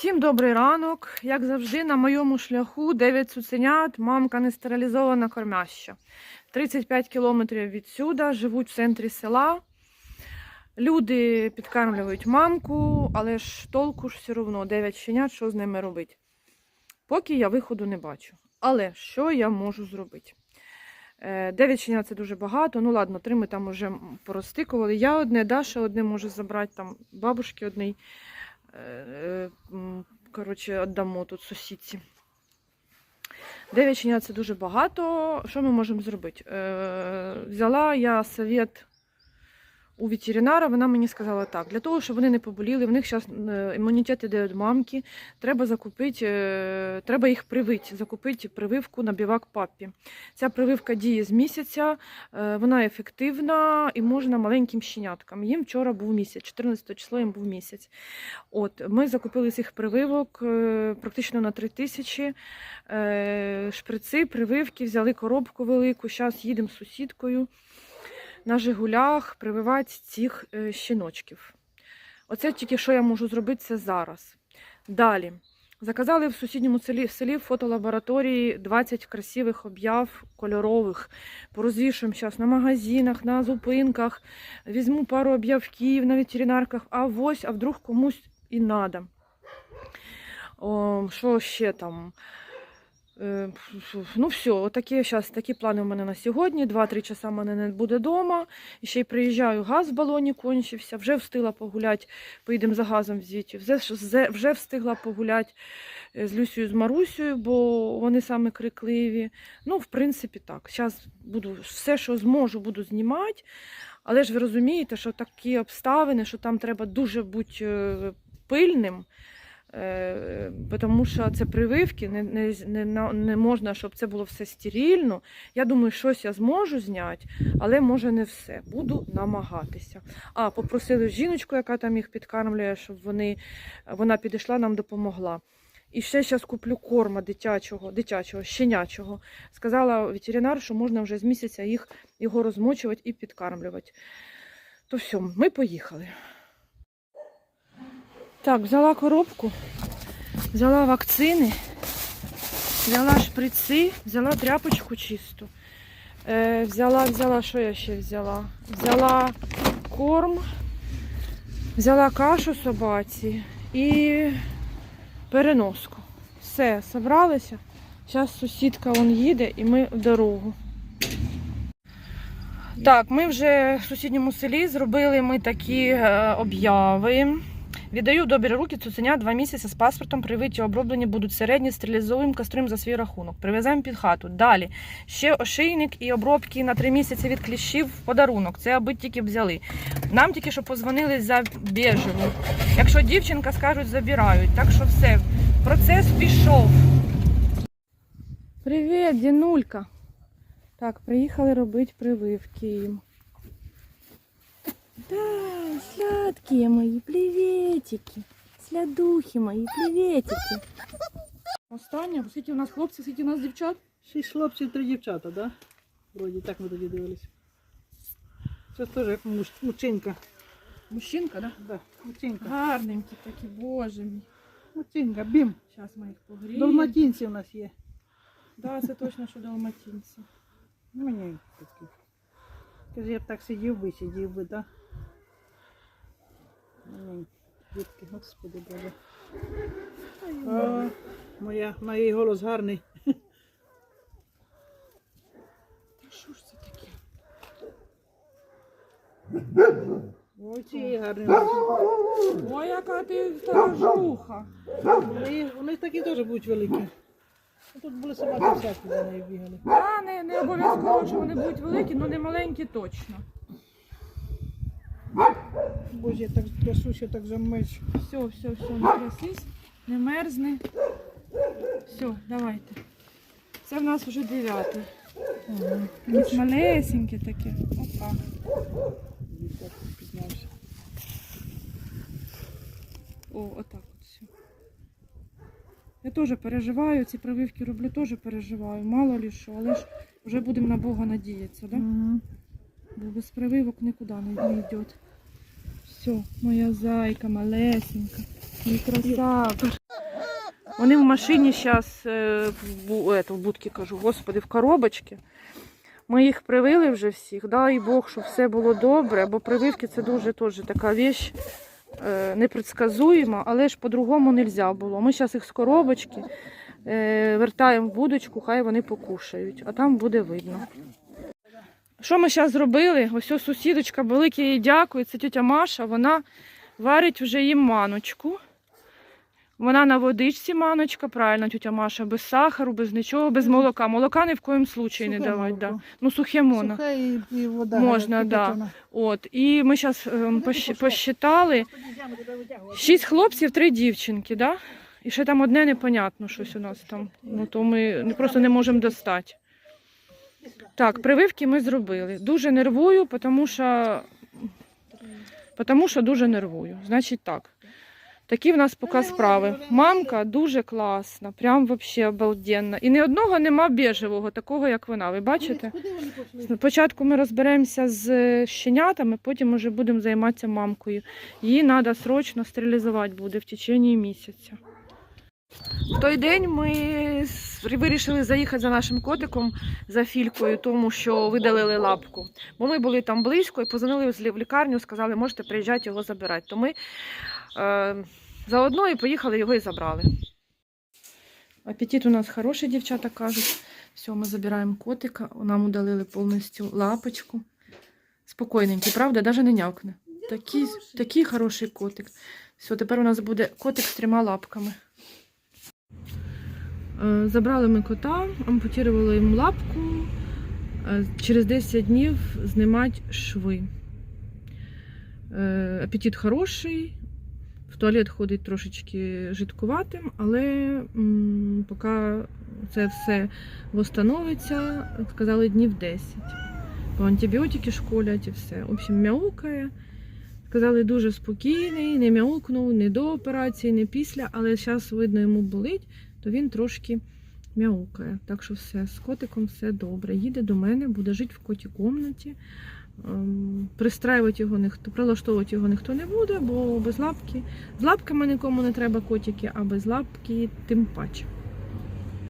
Всім добрий ранок. Як завжди, на моєму шляху 9 цуценят, мамка не стерилізована кормяща. 35 кілометрів відсюди, живуть в центрі села. Люди підкармлюють мамку, але ж толку ж все одно 9 щенят, що з ними робити. Поки я виходу не бачу. Але що я можу зробити? Е, 9 щенят це дуже багато. Ну ладно, три ми там уже порозтикували. Я одне, Даша одне може забрати, там бабушки одне. Е, м, Коротше, віддамо тут сусідці. Дев'ять щенят це дуже багато. Що ми можемо зробити? Е, взяла я совет у ветеринара, вона мені сказала так: для того, щоб вони не поболіли, в них зараз імунітет іде від мамки, треба закупити, е, треба їх привити, закупити прививку на бівак папі. Ця прививка діє з місяця, е, вона ефективна і можна маленьким щеняткам. Їм вчора був місяць, 14 число їм був місяць. От, ми закупили цих прививок е, практично на 3 тисячі. Е, Шприци, прививки, взяли коробку велику. Зараз їдемо з сусідкою на Жигулях прививати цих е, щіночків. Оце тільки що я можу зробити це зараз. Далі. Заказали в сусідньому селі, в селі фотолабораторії 20 красивих об'яв кольорових. Порозвішуємо зараз на магазинах, на зупинках. Візьму пару об'явків на ветеринарках, а ось, а вдруг комусь і. О, що ще там? Е, Ну, все, отакі, зараз, такі плани у мене на сьогодні. Два-три часа в мене не буде вдома. Ще й приїжджаю, газ в балоні кончився. Вже встигла погуляти, поїдемо за газом в звіті. Вже, вже- вже встигла погуляти е, з Люсією, з Марусею, бо вони саме крикливі. Ну, в принципі, так. Зараз буду все, що зможу, буду знімати. Але ж ви розумієте, що такі обставини, що там треба дуже бути е, пильним. Е, Тому що це прививки, не, не, не, не можна, щоб це було все стерильно. Я думаю, щось я зможу зняти, але може не все. Буду намагатися. А, попросили жіночку, яка там їх підкармлює, щоб вони, вона підійшла, нам допомогла. І ще зараз куплю корма дитячого, дитячого, щенячого. Сказала ветеринар, що можна вже з місяця їх, його розмочувати і підкармлювати. То все, ми поїхали. Так, взяла коробку, взяла вакцини, взяла шприци, взяла тряпочку чисту. Е, взяла, взяла, що я ще взяла? Взяла корм, взяла кашу собаці і переноску. Все, зібралися. Зараз сусідка вон їде і ми в дорогу. Так, ми вже в сусідньому селі зробили ми такі е, обяви. Віддаю добрі руки цуценя два місяці з паспортом. Привиті оброблені будуть середні, стерилізуємо, каструємо за свій рахунок. Привеземо під хату. Далі ще ошийник і обробки на три місяці від кліщів в подарунок. Це аби тільки взяли. Нам тільки що позвонили за біжеву. Якщо дівчинка скажуть, забирають. Так що все, процес пішов. Привіт, Дінулька. Так, приїхали робити прививки їм. Да, сладкие мои, приветики. Слядухи мої, приветики. Останнє, скільки у нас хлопців, скільки у нас дівчат? Шість хлопців, три дівчата, да? Вроді так ми тоді дивились. Це теж як муж, мучинка. Мужчинка, да? Да, мучинка. Гарненькі такі, боже мій. Мучинка, бім. Зараз ми їх погріємо. Долматинці у нас є. Да, це точно, що далматинці. Ну, Мені такі. Каже, я б так сидів би, сидів би, да? Дітки, господи Боже. О, моя, моя голос гарний. Що ж це таке? Ой, ці гарні. Ой, яка ти старожуха. Вони, вони такі теж будуть великі. Ну, Тут були собаки всякі за нею бігали. Та не, не обов'язково, що вони будуть великі, але не маленькі точно. Боже, я так трясуся, так замеч. Все, все, все, не трясись, не мерзни. Все, давайте. Це в нас вже дев'ятий. Якісь малесенькі такі. Опа. Вітер піднявся. О, отак от все. Я теж переживаю, ці прививки роблю, теж переживаю. Мало ли що, але ж вже будемо на Бога надіятися, да? Бо без прививок нікуди не, йде. Все, моя зайка малесенька. мій Красавчик. Вони в машині зараз, в, бу- ето, в будці кажу, господи, в коробочці. Ми їх привили вже всіх, дай Бог, щоб все було добре, бо прививки це дуже теж така віч е, непредсказуєма, але ж по-другому не можна було. Ми зараз їх з коробочки е, вертаємо в будочку, хай вони покушають, а там буде видно. Що ми зараз зробили? Ось ось сусідочка, велике їй дякую. Це тетя Маша, вона варить вже їм маночку. Вона на водичці маночка, правильно, тетя Маша, без сахару, без нічого, без молока. Молока ні в коїм случаї не давати. Да. Ну, сухе можна. Сухе і, і вода. Можна, да. От. І ми зараз посчитали. Шість хлопців, три дівчинки, да? І ще там одне непонятно щось у нас там. Ну, то ми просто не можемо достати. Так, прививки ми зробили. Дуже нервую, тому що, тому що дуже нервую. Значить так. Такі в нас поки справи. Мамка дуже класна, прям взагалі обалденна. І ні одного нема біжевого, такого як вона. Ви бачите? Спочатку ми розберемося з щенятами, потім вже будемо займатися мамкою. Її треба срочно стерилізувати буде в течение місяця. В той день ми с- вирішили заїхати за нашим котиком за фількою, тому що видалили лапку. Бо ми були там близько і позвонили в лікарню, сказали, можете приїжджати його забирати. То ми е, заодно і поїхали його і забрали. Апетит у нас хороший, дівчата кажуть. Все, ми забираємо котика, нам удалили повністю лапочку. Спокійненький, правда? Навіть не нявкне. Такий, такий хороший котик. Все, тепер у нас буде котик з трьома лапками. Е, Забрали ми кота, ампутували йому лапку. Е, Через 10 днів знімати шви. Е, Апетит хороший. В туалет ходить трошечки жидкуватим, але поки це все восстановиться, сказали днів 10. Бо антибіотики школять і все. В общем, мяукає. Сказали, дуже спокійний, не мяукнув ні до операції, ні після, але зараз, видно, йому болить, то він трошки мяукає. Так що все, з котиком все добре. Їде до мене, буде жити в коті кімнаті. Ем, Пристраювати його ніхто, прилаштовувати його ніхто не буде, бо без лапки. З лапками нікому не треба котики, а без лапки тим паче.